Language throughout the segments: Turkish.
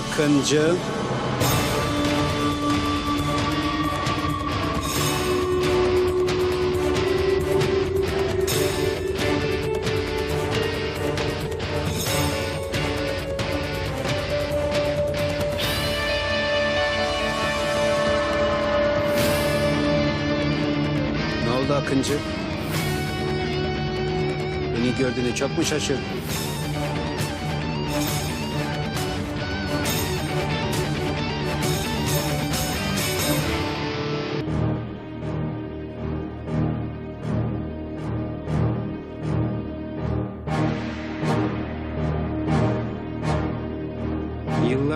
Akıncı. Ne Akıncı? Beni gördüğüne çok mu şaşırdın?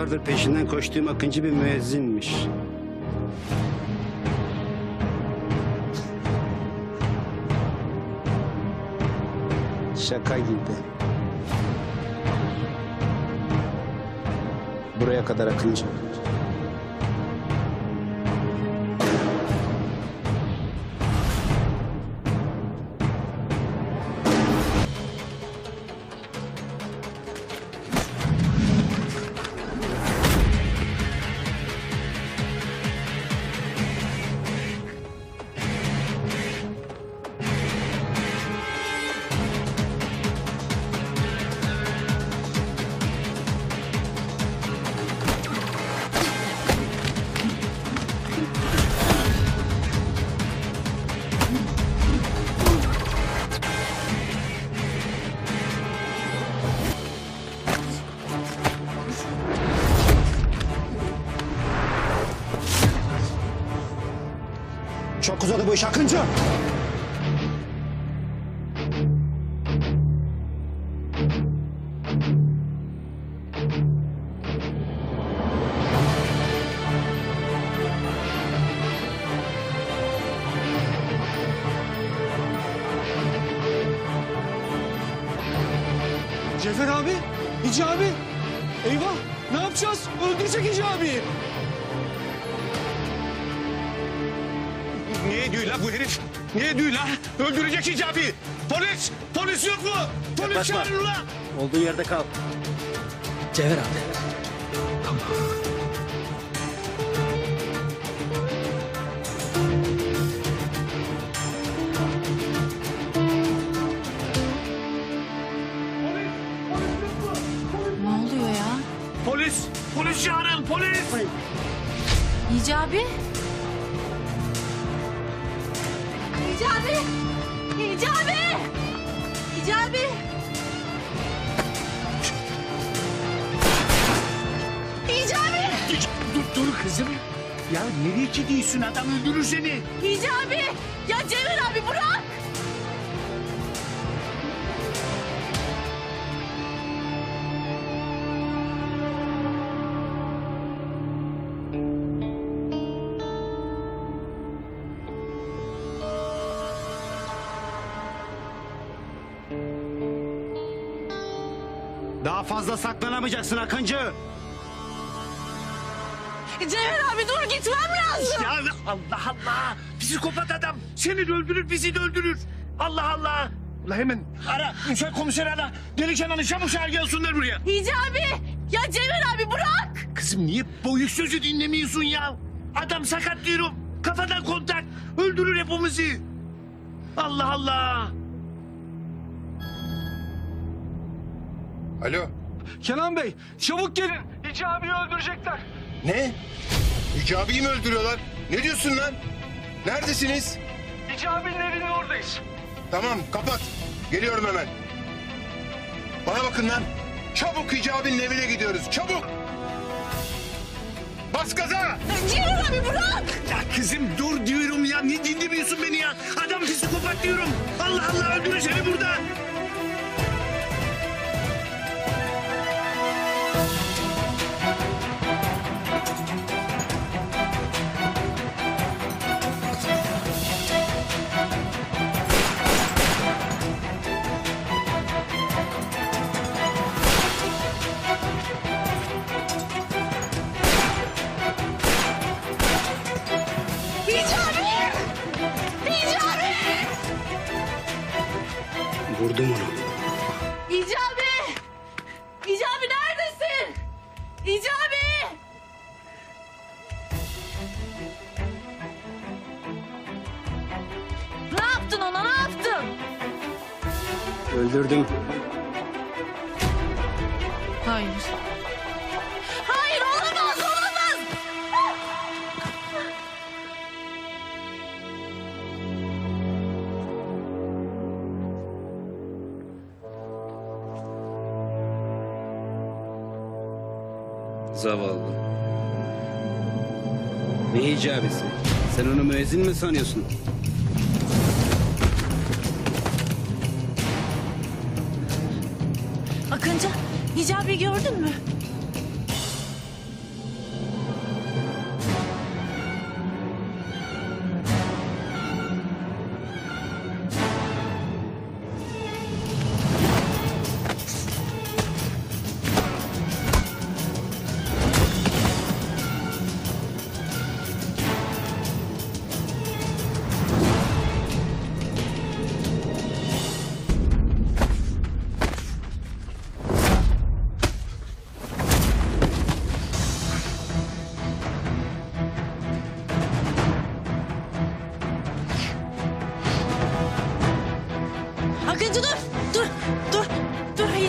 Yıllardır peşinden koştuğum Akıncı bir müezzinmiş. Şaka gibi. Buraya kadar Akıncı. Bu iş Akıncı. Cefer abi, Hicabi. Eyvah, ne yapacağız? Öldürecek Hicabi'yi. Niye diyor la bu herif? Niye diyor la? Öldürecek hicabi. Polis! Polis yok mu? Polis Yaklaşma. çağırın la! Olduğun yerde kal. Cefer abi. Ne oluyor ya? Polis! Polis çağırın polis! Hicabi? Hicabi! Hicabi! Hicabi! Hicabi! Dur dur kızım. Ya nereye gidiyorsun adam öldürür seni. Hicabi! Ya Cemil abi bırak! Fazla saklanamayacaksın Akıncı. Cemil abi dur gitmem lazım. Ya Allah Allah! Psikopat adam. Seni de öldürür bizi de öldürür. Allah Allah! Ula hemen ara. Ünsal komiser ara. Deli Kenan'ı çabuk çağır gelsinler buraya. Hicabi! Ya Cemil abi bırak! Kızım niye boyu sözü dinlemiyorsun ya? Adam sakat diyorum. Kafadan kontak. Öldürür hepimizi. Allah Allah. Alo. Kenan Bey, çabuk gelin. Hicabi'yi öldürecekler. Ne? Hicabi'yi mi öldürüyorlar? Ne diyorsun lan? Neredesiniz? Hicabi'nin evinin oradayız. Tamam kapat. Geliyorum hemen. Bana bakın lan. Çabuk Hicabi'nin evine gidiyoruz. Çabuk. Bas gaza. Cemil abi bırak! Ya kızım dur diyorum ya. Niye dinlemiyorsun beni ya? Adam psikopat diyorum. Allah Allah öldürür seni burada. Vurdum onu. İcabi! İcabi neredesin? İcabi! Ne yaptın ona ne yaptın? Öldürdüm. Hayır. Zavallı. Ne icabesi? Sen onu müezzin mi sanıyorsun? Akıncı Hicabi gördün mü?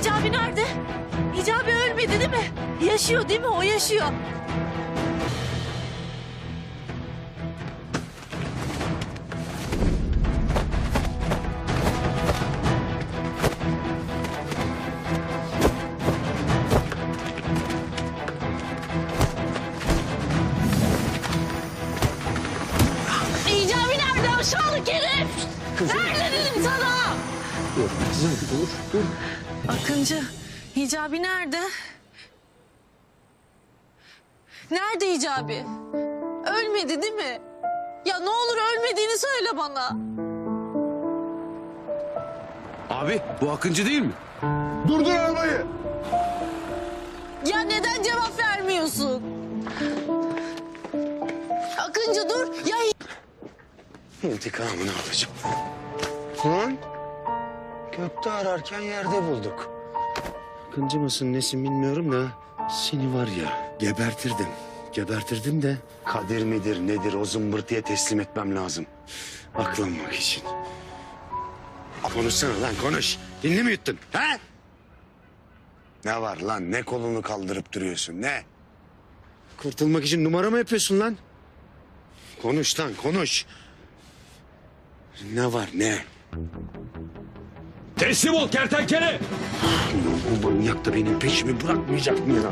Dur. Hicabi nerede? Hicabi ölmedi değil mi? Yaşıyor değil mi? O yaşıyor. Hicabi nerede aşağılık herif? Nerede dedim sana? Dur kızım dur dur. Akıncı, Hicabi nerede? Nerede Hicabi? Ölmedi değil mi? Ya ne olur ölmediğini söyle bana. Abi bu Akıncı değil mi? Durdur arabayı. Ya neden cevap vermiyorsun? Akıncı dur. Ya İntikamını alacağım. Lan gökte ararken yerde bulduk. Akıncı mısın nesin bilmiyorum da seni var ya gebertirdim. Gebertirdim de kadir midir nedir o zımbırtıya teslim etmem lazım. Aklanmak için. Konuşsana lan konuş. Dilini mi yuttun? Ha? Ne var lan ne kolunu kaldırıp duruyorsun ne? Kurtulmak için numara mı yapıyorsun lan? Konuş lan konuş. Ne var ne? Teslim ol kertenkele. Bu manyak da benim peşimi bırakmayacak ya?